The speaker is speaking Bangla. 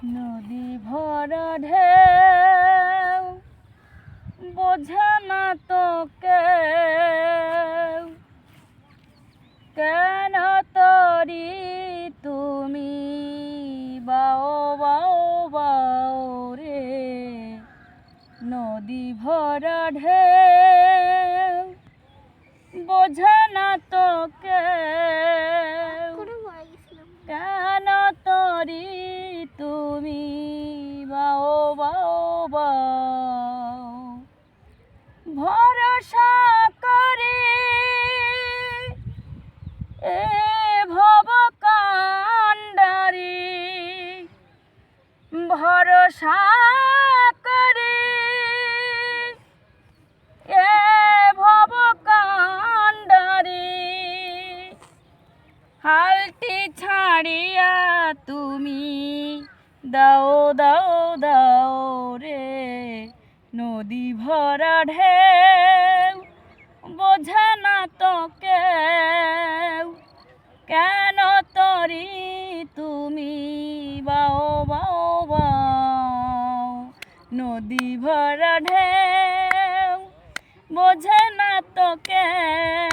নদী ভরা ঢেউ বোঝে না তোকে। কেন তরি তুমি বাও বাও বাও রে? নদী ভরা ঢেউ বোঝে না তো কেউ কোনো ভয় গেছিলাম কেন তরি তুমি বাও বাও বাও। ভরসা করি এ ভব কান্ডারি ভরসা করি দাও দাও দাও রে নদী ভরা ঢেউ। বোঝে না তো কেউ কেন তরি তুমি? বাও বাও বাও, নদী ভরা ঢেউ। বোঝে না তো কেউ